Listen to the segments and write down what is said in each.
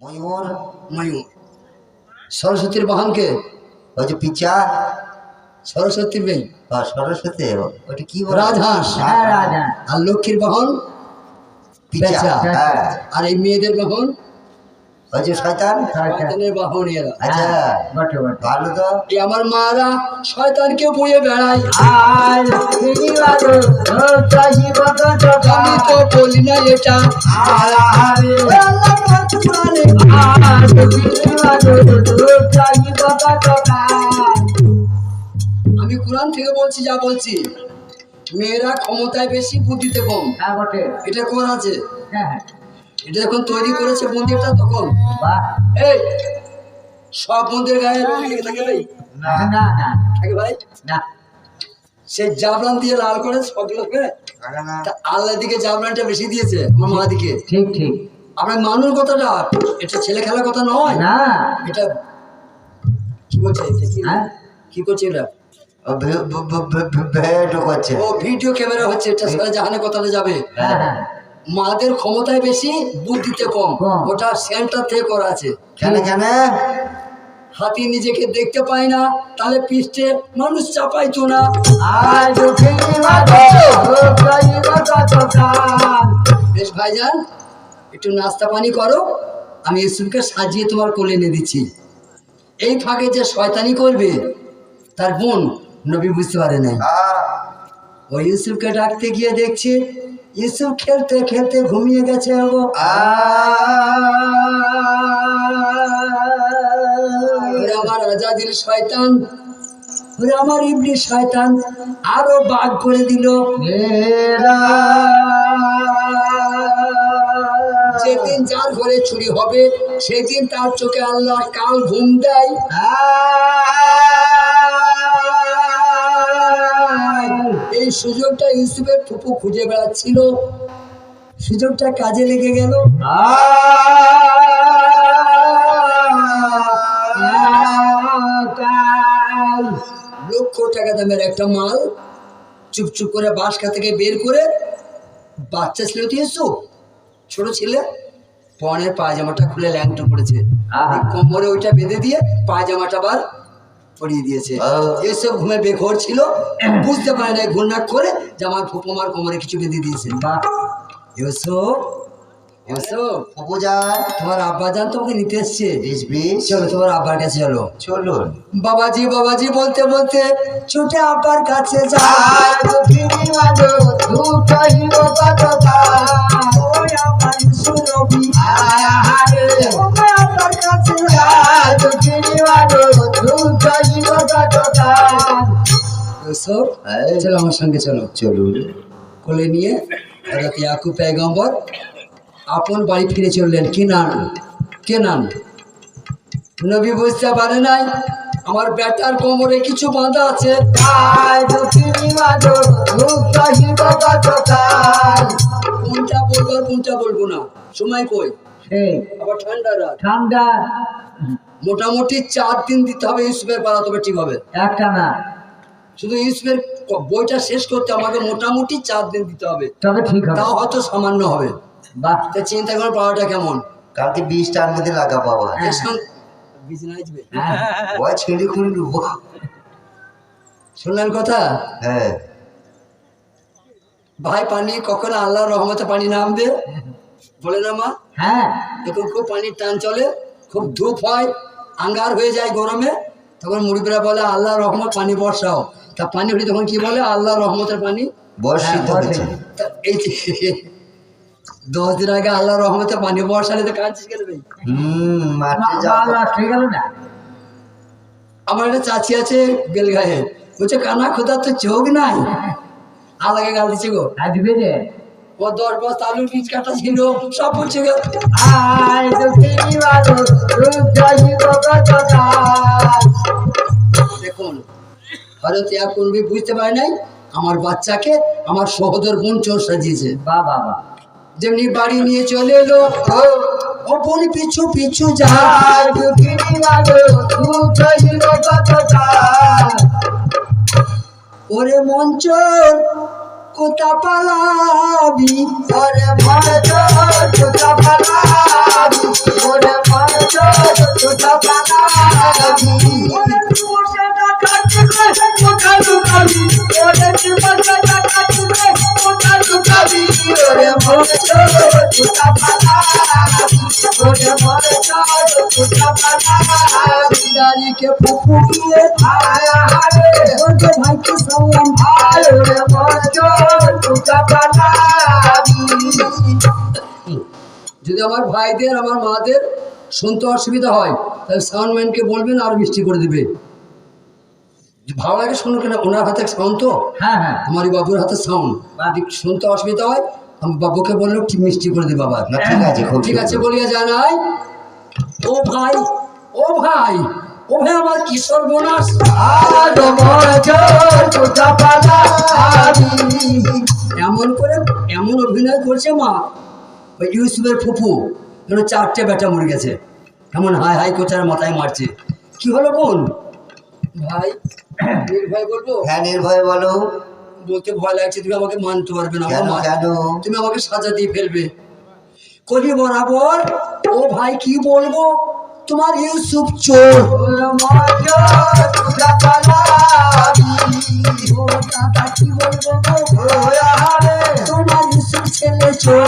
ময়ূর ময়ূর। সরস্বতীর বাহনকে ওই যে পিচা সরস্বতীর মেয়ে। বা সরস্বতী ওটা কি বলে? রাজহাঁস। হ্যাঁ রাজা আর লক্ষ্মীর বাহন পিচা। হ্যাঁ। আর এই মেয়েদের বাহন ওই যে শয়তান শয়তানের বাহন আচ্ছা। হ্যাঁ, বটে বটে। ভালো তো? এই আমার মারা শয়তানকে বয়ে বেড়ায়। আর আমি তো বলি না এটা। আরে। আর কোরআন থেকে বলছি যা বলছি। মেয়েরা ক্ষমতায় বেশি বুদ্ধিতে কম হ্যাঁ বটে। এটা কোন আছে। হ্যাঁ। এটা যখন তৈরি করেছে মন্দিরটা তখন? এই সব মন্দির গায়ে থাকে ভাই? না না না থাকে ভাই? না। সে জাবরান দিয়ে লাল করে সবগুলোকে আল্লাহ দিকে জাবরানটা বেশি দিয়েছে আমার মা দিকে ঠিক ঠিক। আপনার মানুষ কথাটা এটা ছেলে খেলার কথা নয়। না। এটা কি বলছে? কি? হ্যাঁ? কি করছে এটা? ভিডিও ক্যামেরা হচ্ছে এটা সারা জাহানে কথাটা যাবে। হ্যাঁ হ্যাঁ। মাদের ক্ষমতায় বেশি বুদ্ধিতে কম। ওটা সেন্টার থেকে করা আছে। কেন কেন? হাতি নিজেকে দেখতে পায় না তাহলে পৃষ্ঠে মানুষ চাপাইতো না। বেশ ভাইজান একটু নাস্তা পানি করো আমি ইউসুফকে সাজিয়ে তোমার কোলে এনে দিচ্ছি। এই ফাঁকে যে শয়তানি করবে তার বোন নবী বুঝতে পারে আহ, ওই ইউসুফকে ডাকতে গিয়ে দেখছে ইউসুফ খেলতে খেলতে ঘুমিয়ে গেছে গো আমার আজাদির শয়তান আমার ইবলি শয়তান আরও বাঘ করে দিল। যেদিন যার ঘরে চুরি হবে সেদিন তার চোখে আল্লাহ কাল ঘুম দেয়। এই সুযোগটা ইউসুফের ফুপু খুঁজে বেড়াচ্ছিল। সুযোগটা কাজে লেগে গেল। লক্ষ টাকা দামের একটা মাল চুপচুপ করে বাসকা থেকে বের করে বাচ্চা ছিল তো ইউসুফ ছোট ছেলে পনেরো পায়জামাটা খুলে ল্যাংটো আহা। কোমরে ওইটা বেঁধে দিয়ে পায়জামাটা বার পরিয়ে দিয়েছে। এসব ঘুমে বেঘর ছিল বুঝতে পারে না ঘূর্ণা করে যে আমার ফুপমার কোমরে কিছু বেঁধে দিয়েছে। ইউসুফ উপজান তোমার আব্বা তোমাকে নিতে এসছে। চলো তোমার আব্বার কাছে চলো। চলুন। বাবাজি বাবাজি বলতে বলতে ছুটে আব্বার কাছে যায় এই, চলো আমার সঙ্গে চলো। চলুন। কোলে নিয়ে হযরত ইয়াকুব পেগম্বর আপন বাড়ি ফিরে চললেন। কি নান কে নান নবী বুঝতে পারে নাই আমার বেটার কোমরে কিছু বাঁধা আছে। কোনটা বলব আর কোনটা বলব না? সময় কই? আবার ঠান্ডা রাত। ঠান্ডা। মোটামুটি চার দিন দিতে হবে ইউসুফের পাড়া তবে ঠিক হবে। একটা না শুধু ইউসুফের বইটা শেষ করতে আমাকে মোটামুটি চার দিন দিতে হবে। তবে ঠিক হবে তাও হয়তো সামান্য হবে। বাহ তা চিন্তা করে পাওয়াটা কেমন? কালকে বিশটার মধ্যে লাগা বাবা এর নাচবে? হ্যাঁ। ছেড়ে খুঁড়ি নেব। শুনলেন কথা? হ্যাঁ। ভাই পানি কখনো আল্লাহর রহমতে পানি নামবে? বলে না মা? হ্যাঁ। যখন খুব পানির টান চলে খুব ধূপ হয় আঙ্গার হয়ে যায় গরমে তখন মুড়িপেরা বলে আল্লাহ রহমত পানি বর্ষাও। তা পানি হলে তখন কি বলে? আল্লাহ রহমতের পানি? বর্ষিত হ্যাঁ, হয়েছে। এই দশ দিন আগে আল্লাহ রহমতে পানি বর্ষালে তো কাঁদছিস কেন ভাই হয়ে আমার একটা চাচি আছে বেলগায়ে। বলছে কানা খোদা তো চোখ নাই। আল্লাহকে গাল দিচ্ছে গো। আর দিবে যে। ও দশ বস্তা আলুর বীজ কাটা ছিল সব বলছে গো। আয় দুঃখিনী দেখুন হয়তো এখন বুঝতে পারে নাই? আমার বাচ্চাকে আমার সহোদর বোন চোর সাজিয়েছে। বা বাবা যেমনি বাড়ি নিয়ে চলে এলো ও, বোন পিছু পিছু যায় ওরে মঞ্চর কোথা পালাবি? ওরে তো কোথা পালাবি? ওরে মন কোথা পালাবি? যদি আমার ভাইদের, আমার মাদের শুনতে অসুবিধা হয়, তাহলে সাউন্ডম্যানকে বলবেন আর মিষ্টি করে দেবে। ভালো লাগে শুনুন কেন ওনার হাতে সাউন্ড তো। হ্যাঁ হ্যাঁ। আমার বাবুর হাতে সাউন্ড শুনতে অসুবিধা হয় আমি বাবুকে বললেও ঠিক মিষ্টি করে দেবে আবার না ঠিক আছে ঠিক আছে বলিয়া জানাই ও ভাই ও ভাই ও ভাই আমার কোথা পালাবি এমন করে এমন অভিনয় করছে মা ওই ইউসুফের ফুফু যেন চারটে বেটা মরে গেছে। এমন হাই হাই কোচার মাথায় মারছে। কি হলো বোন? ভাই ভাই বলব? হ্যাঁ নির্ভয় বলো। বলতে ভয় লাগছে তুমি আমাকে মানতে পারবে না কেন তুমি আমাকে সাজা দিয়ে ফেলবে। কলি বরাবর ও ভাই কি বলব? তোমার ইউসুফ চোর। কি বলব? তোমার ইউসুফ ছেলে চোর।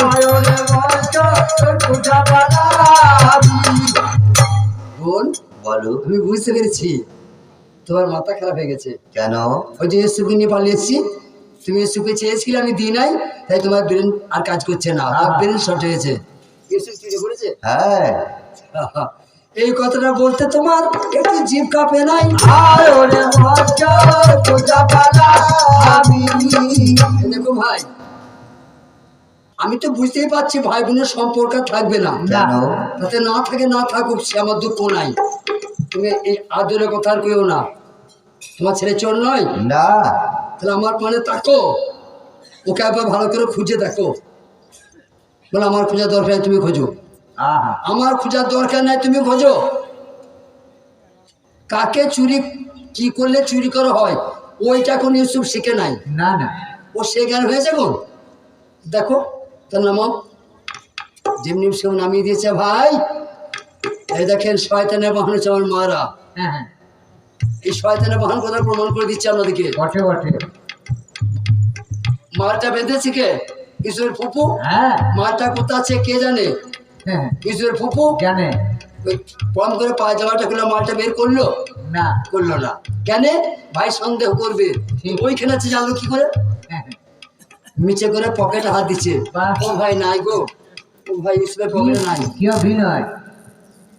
বলো। আমি বুঝতে পেরেছি। তোমার মাথা খারাপ হয়ে গেছে। কেন? ওই যে ইউসুফকে নিয়ে পালিয়েছি। তুমি ইউসুফকে চেয়েছিলে আমি দিই নাই তাই তোমার ব্রেন আর কাজ করছে না ব্রেন শর্ট হয়েছে। করেছে হ্যাঁ। এই কথাটা বলতে তোমার একটু জিভ কাঁপে নাই। দেখো ভাই আমি তো বুঝতেই পারছি ভাই বোনের সম্পর্ক থাকবে না। তাতে না থাকে না থাকুক সে আমার দুঃখ নাই। তুমি এই আদরের কথা আর কেউ না। তোমার ছেলে চোর নয়? না। তাহলে আমার মানে তাকো। ওকে একবার ভালো করে খুঁজে দেখো। বলে আমার খোঁজার দরকার তুমি খোঁজো। আমার খোঁজার দরকার নাই তুমি খোঁজো। কাকে চুরি কি করলে চুরি করা হয় ওইটা এখন ইউসুফ শিখে নাই। না না। ও সে জ্ঞান হয়েছে কোন দেখো তার নাম যেমনি সে নামিয়ে দিয়েছে ভাই। এই দেখেন শয়তানের বাহন হচ্ছে আমার মারা। হ্যাঁ হ্যাঁ। এই শয়তানের বাহন কথা প্রমাণ করে দিচ্ছে আপনাদেরকে? বটে বটে মালটা বেঁধেছে কে? ইসুরের ফুপু? হ্যাঁ। মালটা কোথা আছে কে জানে? হ্যাঁ ইসুরের ফুপু? জানে। কম করে পায়জামাটা খুলে মালটা বের করল? না। করল না। কেন? ভাই সন্দেহ করবে। ওইখানে আছে জানলো কি করে? হ্যাঁ নিচে করে পকেটে হাত দিচ্ছে। ও ভাই নাই গো। ও ভাই ইসুরের পকেটে নাই। কি অভিনয়।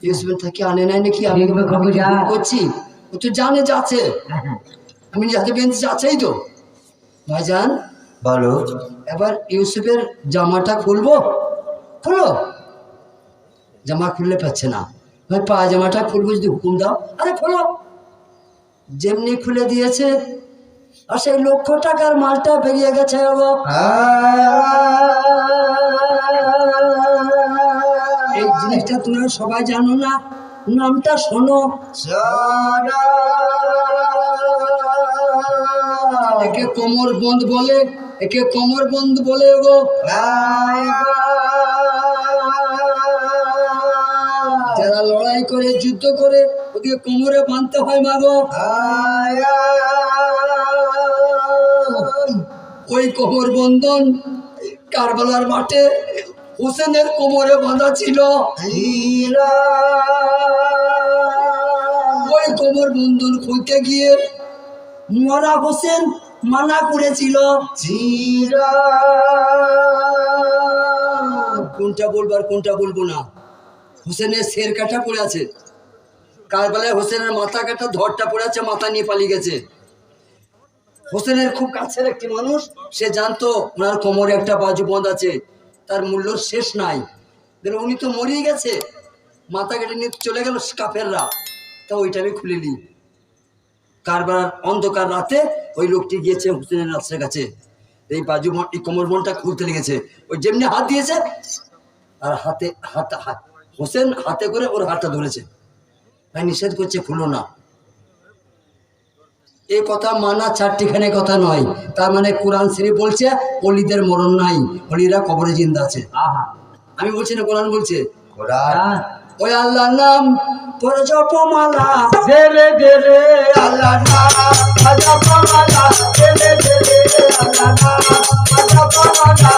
ইসুরের থেকে আনে নাই নাকি? আমি। ভুল করছি। ও তো জানে যাচ্ছে আমি যাতে বেঁধেছি আছেই তো। ভাইজান বলো। এবার ইউসুফের জামাটা খুলবো? খুলো। জামা খুললে পাচ্ছে না। ভাই পায়জামাটা খুলবো যদি হুকুম দাও। আরে খোলো। যেমনি খুলে দিয়েছে আর সেই লক্ষ টাকার মালটা বেরিয়ে গেছে গো। জিনিসটা তোমরা সবাই জানো না। নামটা শোনো। একে কোমর বন্ধ বলে, একে কোমর বন্ধ বলে গো। যারা লড়াই করে, যুদ্ধ করে, ওকে কোমরে বাঁধতে হয় মা মাগো ওই কোমর বন্ধন কারবালার মাঠে হোসেনের কোমরে বাঁধা ছিল ওই কোমর বন্ধুর খুলতে গিয়ে মরা হোসেন মানা করেছিল কোনটা বলব আর কোনটা বলব না? হোসেনের শের কাটা পড়ে আছে। কারবালায় হোসেনের মাথা কাটা, ধরটা পড়ে আছে, মাথা নিয়ে পালিয়ে গেছে। হোসেনের খুব কাছের একটি মানুষ, সে জানতো ওনার কোমরে একটা বাজু বন্ধ আছে। তার মূল্য শেষ নাই। দেখল উনি তো মরিয়ে গেছে। মাথা কেটে নিয়ে চলে গেল কাফেররা। তা ওইটা আমি খুলে নিই। কারবার অন্ধকার রাতে ওই লোকটি গিয়েছে হোসেনের রাস্তার কাছে। এই বাজু এই কোমর মনটা খুলতে লেগেছে। ওই যেমনি হাত দিয়েছে, আর হাতে, হাত, হাত- হোসেন হাতে করে ওর হাতটা ধরেছে। ভাই নিষেধ করছে, খুলো না। এ কথা মানা চারটিখানে কথা নয়। তার মানে কোরআন শরীফ বলছে অলিদের মরণ নাই অলিরা কবরে জিন্দা আছে। আমি বলছি না কোরআন বলছে? ওই আল্লাহর নাম জপমালা। আল্লাহ নাম জপমালা ধেরে ধেরে আল্লাহ জপমালা